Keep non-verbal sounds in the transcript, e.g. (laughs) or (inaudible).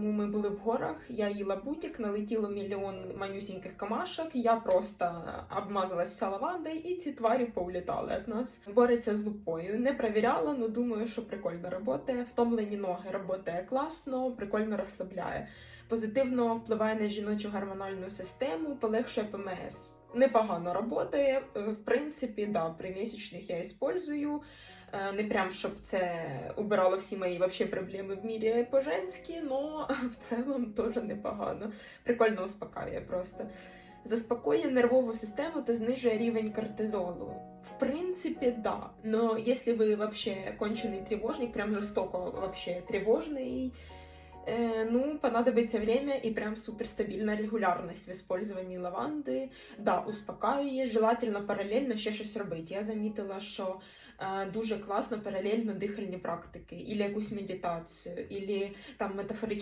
тому ми були в горах. Я їла бутік, налетіло мільйон манюсіньких камашок. Я просто обмазалась вся лавандою, і ці тварі поулітали від нас. Бореться з лупою. Не перевіряла, але думаю, що прикольно роботає. Втомлені ноги роботає класно, прикольно розслабляє. Позитивно впливає на жіночу гормональну систему, полегшує ПМС Непогано роботає. Е, В принципі, да, при місячних я использую. Е, Не прям щоб це убирало всі мої вообще проблеми в мірі по-женськи, но (laughs) в цілому теж непогано. Прикольно успокаює просто. Заспокоює нервову систему та знижує рівень кортизолу. В принципі, да. Но если вы вообще конченый тревожник, прям жестоко вообще тревожный, э, ну, понадобится время и прям суперстабільна регулярність в использовании лаванди. Да, успокаює, желательно паралельно ще щось робити. Я замітила, що е, дуже класно паралельно дихальні практики, ілі якусь медитацію, ілі там метафоричні